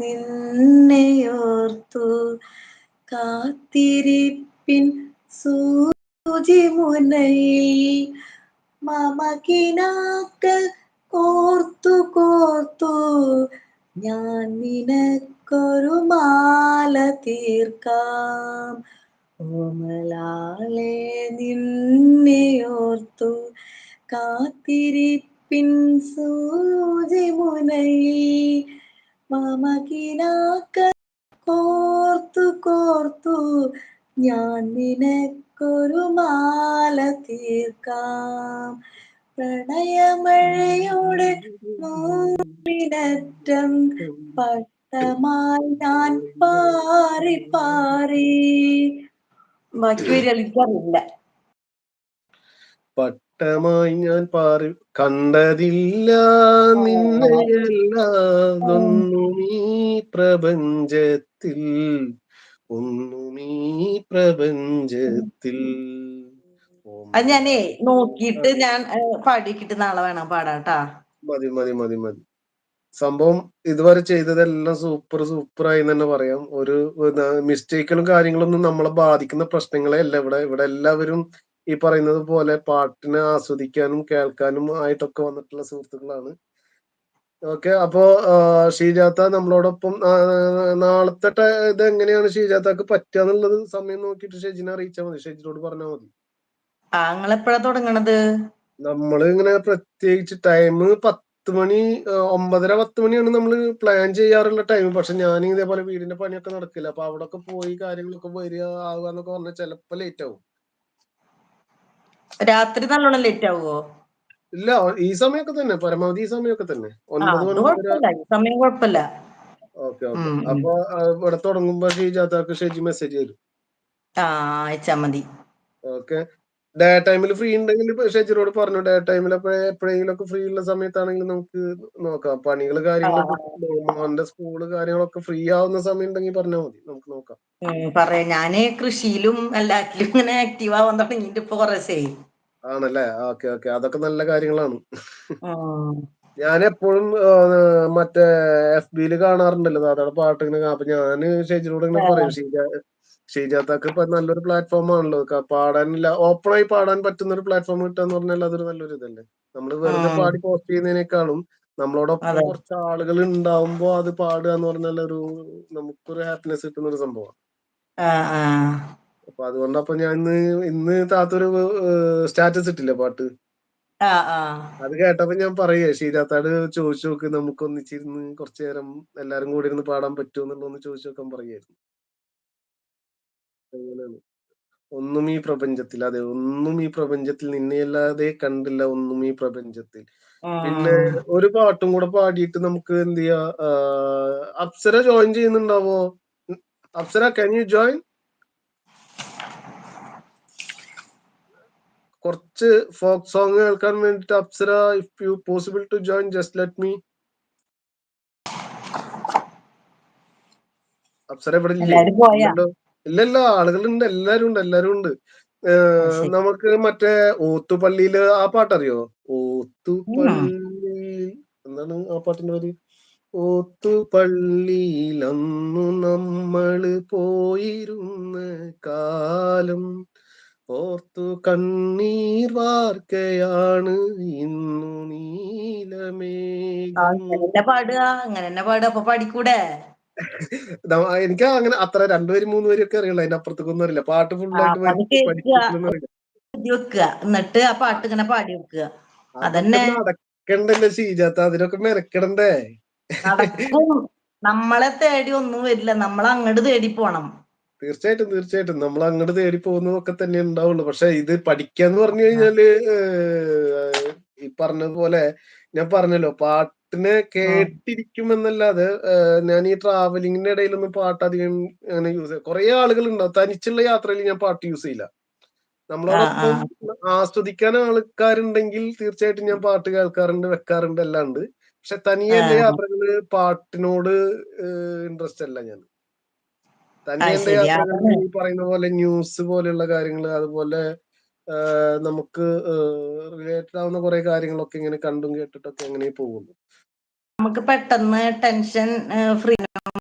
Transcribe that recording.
നിന്നെയോർത്തു കാത്തിരിപ്പിൻ സൂചി മുനയിൽ മമകിനാക്കൾ കോർത്തു കോർത്തു ഞാൻ നിനക്കൊരു മാല തീർക്കാം. ഓമലാളെ നിന്നെയോർത്തു കാത്തിരിപ്പിൻ സൂചി മുനയിൽ മമകിനാക്കൾ കോർത്തു കോർത്തു ഞാൻ നിനക്കൊരു മാല തീർക്കാം. പ്രണയമഴയോടെ നൂറിനറ്റം പട്ടമായി ഞാൻ പാറി പാറി. ബാക്കി വരികൾ പട്ടമായി ഞാൻ പാറി കണ്ടതില്ല നിന്നെയല്ലാതൊന്നും ഈ പ്രപഞ്ചത്തിൽ ഒന്നും ഈ പ്രപഞ്ചത്തിൽ. അത് ഞാനേ നോക്കിയിട്ട് ഞാൻ പാടിക്കിട്ട് നാളെ വേണം പാടാട്ടാ മതി മതി മതി മതി. സംഭവം ഇതുവരെ ചെയ്തതെല്ലാം സൂപ്പർ സൂപ്പർ ആയി തന്നെ പറയാം. ഒരു മിസ്റ്റേക്കുകളും കാര്യങ്ങളൊന്നും നമ്മളെ ബാധിക്കുന്ന പ്രശ്നങ്ങളെ അല്ല. ഇവിടെ ഇവിടെ എല്ലാവരും ഈ പറയുന്നത് പോലെ പാട്ടിനെ ആസ്വദിക്കാനും കേൾക്കാനും ആയിട്ടൊക്കെ വന്നിട്ടുള്ള സുഹൃത്തുക്കളാണ്. ഓക്കെ അപ്പോ ഷീജാത്ത നമ്മളോടൊപ്പം നാളത്തെ ഇത് എങ്ങനെയാണ് ഷീജാത്താക്ക് പറ്റുക എന്നുള്ളത് സമയം നോക്കിയിട്ട് ഷെജിനെ അറിയിച്ചാൽ മതി. ഷെജിനോട് പറഞ്ഞാൽ മതി. എപ്പോഴാ തുടങ്ങണത്? നമ്മൾ ഇങ്ങനെ പ്രത്യേകിച്ച് ടൈം പത്ത് മണി ഒമ്പതര പത്ത് മണിയാണ് നമ്മൾ പ്ലാൻ ചെയ്യാറുള്ള ടൈം പക്ഷെ ഞാൻ ഇതേപോലെ വീടിന്റെ പണിയൊക്കെ നടക്കില്ല. അപ്പൊ അവിടെ ഒക്കെ പോയി കാര്യങ്ങളൊക്കെ വരിക ആവുക എന്നൊക്കെ പറഞ്ഞാൽ ചിലപ്പോ ലേറ്റ് ആവും രാത്രി നല്ലോണം ലേറ്റ് ആവുമോ ഇല്ല ഈ സമയമൊക്കെ തന്നെ. പരമാവധി ഈ സമയമൊക്കെ തന്നെ. ഒൻപത് മണി സമയം കുഴപ്പമില്ല. ഓക്കെ. അപ്പൊ ഇവിടെ തുടങ്ങുമ്പോ ഷീജാത്താക്ക് ഷെജി മെസ്സേജ് തരും. ആ അയച്ചാ മതി. ഓക്കെ. ഡേ ടൈമിൽ ഫ്രീ ഉണ്ടെങ്കിൽ ഷെജിറോട് പറഞ്ഞു ഡേ ടൈമിൽ എപ്പോഴെങ്കിലും ഒക്കെ ഫ്രീ ഉള്ള സമയത്താണെങ്കിൽ നമുക്ക് നോക്കാം. പണികൾ കാര്യങ്ങളൊക്കെ മോന്റെ സ്കൂൾ കാര്യങ്ങളൊക്കെ ഫ്രീ ആവുന്ന സമയം ഉണ്ടെങ്കിൽ പറഞ്ഞാൽ മതി. നമുക്ക് നോക്കാം. പറയാം. ഞാൻ കൃഷിയിലും എല്ലാത്തിലും ഇങ്ങനെ ആക്റ്റീവ് ആവാൻ തുടങ്ങിയിട്ട് ഇപ്പൊ ആണല്ലേ? Okay okay. അതൊക്കെ നല്ല കാര്യങ്ങളാണ്. ഞാൻ എപ്പോഴും മറ്റേ എഫ് ബിയിൽ കാണാറുണ്ടല്ലോ ദാദാടെ പാട്ട് ഇങ്ങനെ കാണാം. അപ്പൊ ഞാൻ ഷെജിനോട് ഇങ്ങനെ പറയും ഷീജ ഷീജാത്താക്ക് ഇപ്പൊ നല്ലൊരു പ്ലാറ്റ്ഫോം ആണല്ലോ. പാടാനില്ല. ഓപ്പൺ ആയി പാടാൻ പറ്റുന്ന ഒരു പ്ലാറ്റ്ഫോം കിട്ടാന്ന് എന്ന് പറഞ്ഞാൽ അതൊരു നല്ലൊരു ഇതല്ലേ? നമ്മൾ വെറുതെ പാടി പോസ്റ്റ് ചെയ്യുന്നതിനേക്കാളും നമ്മളോടൊപ്പം കുറച്ച് ആളുകൾ ഉണ്ടാവുമ്പോ അത് പാടുക എന്ന് പറഞ്ഞാൽ ഒരു നമുക്കൊരു ഹാപ്പിനെസ് കിട്ടുന്ന ഒരു സംഭവമാണ് അപ്പൊ അതുകൊണ്ട് അപ്പൊ ഞാൻ ഇന്ന് ഇന്ന് താത്തൊരു സ്റ്റാറ്റസ് ഇട്ടില്ല പാട്ട്? അത് കേട്ടപ്പോ ഞാൻ പറയേ ഷീജാത്താട് ചോദിച്ചു നോക്ക് നമുക്ക് ഒന്നിച്ചിരുന്ന് കുറച്ചു നേരം എല്ലാരും കൂടി ഇരുന്ന് പാടാൻ പറ്റുമോ എന്നുള്ളതൊന്ന് ചോദിച്ചു നോക്കാൻ പറയായിരുന്നു അങ്ങനെയാണ് ഒന്നും ഈ പ്രപഞ്ചത്തിൽ അതെ ഒന്നും ഈ പ്രപഞ്ചത്തിൽ നിന്നെയല്ലാതെ കണ്ടില്ല ഒന്നും ഈ പ്രപഞ്ചത്തിൽ. പിന്നെ ഒരു പാട്ടും കൂടെ പാടിയിട്ട് നമുക്ക് എന്ത് ചെയ്യാ അപ്സര ജോയിൻ ചെയ്യുന്നുണ്ടാവോ? അപ്സര കൻ യു ജോയിൻ കുറച്ച് ഫോക്ക് സോങ് കേൾക്കാൻ വേണ്ടിട്ട് Apsara if you possible to join just let me Apsara ഇവിടെ ഇല്ലേ? ഇല്ല ഇല്ലല്ല ആളുകളുണ്ട് എല്ലാരും ഉണ്ട് എല്ലാരും ഉണ്ട്. നമുക്ക് മറ്റേ ഓത്തുപള്ളിയിൽ ആ പാട്ടറിയോ? ഓത്തുപള്ളി എന്താണ് ആ പാട്ടിന്റെ പേര്? ഓത്തുപള്ളിയിൽ അന്നു നമ്മൾ പോയിരുന്ന കാലം ഓർത്തു കണ്ണീർ വാർക്കയാണ് ഇന്നു നീലമേ അങ്ങനെ പാടുക അങ്ങനെ തന്നെ പാടുക. അപ്പൊ പാടിക്കൂടെ എനിക്ക് അങ്ങനെ അത്ര രണ്ടുപേരും മൂന്ന് പേരും ഒക്കെ അറിയുള്ളൂ. അതിന്റെ അപ്പുറത്തേക്കൊന്നും അറിയില്ല. പാട്ട് ഫുൾ വെക്കുക. എന്നിട്ട് ആ പാട്ട് ഇങ്ങനെ പാടി വെക്കുക. അതന്നെ നടക്കണ്ടല്ലോ ശീജാത്ത അതിനൊക്കെ മെനക്കെടണ്ടേ? നമ്മളെ തേടി ഒന്നും വരില്ല. നമ്മൾ അങ്ങോട്ട് തേടി പോണം. തീർച്ചയായിട്ടും തീർച്ചയായിട്ടും. നമ്മൾ അങ്ങോട്ട് തേടി പോകുന്നതൊക്കെ തന്നെ ഉണ്ടാവുള്ളൂ. പക്ഷെ ഇത് പഠിക്കാന്ന് പറഞ്ഞു കഴിഞ്ഞാൽ ഈ പറഞ്ഞതുപോലെ ഞാൻ പറഞ്ഞല്ലോ പാട്ടിനെ കേട്ടിരിക്കുമെന്നല്ലാതെ ഞാൻ ഈ ട്രാവലിങ്ങിന്റെ ഇടയിലൊന്നും പാട്ട് അധികം അങ്ങനെ യൂസ് ചെയ്യാം. കുറെ ആളുകൾ ഉണ്ടാവും തനിച്ചുള്ള യാത്രയിൽ ഞാൻ പാട്ട് യൂസ് ചെയ്യില്ല. നമ്മളോടൊപ്പം ആസ്വദിക്കാൻ ആൾക്കാരുണ്ടെങ്കിൽ തീർച്ചയായിട്ടും ഞാൻ പാട്ട് കേൾക്കാറുണ്ട് വെക്കാറുണ്ട് എല്ലാം ഉണ്ട്. പക്ഷെ തനിയെ എന്റെ യാത്രകൾ പാട്ടിനോട് ഇൻട്രസ്റ്റ് അല്ല ഞാൻ. തനിയെ എന്റെ യാത്രകളിൽ ഈ പറയുന്ന പോലെ ന്യൂസ് പോലെയുള്ള കാര്യങ്ങൾ അതുപോലെ നമുക്ക് റിലേറ്റഡ് ആവുന്ന കുറെ കാര്യങ്ങളൊക്കെ ഇങ്ങനെ കണ്ടും കേട്ടിട്ടൊക്കെ അങ്ങനെ പോകുന്നു. നമുക്ക് പെട്ടെന്ന് ടെൻഷൻ ഫ്രീ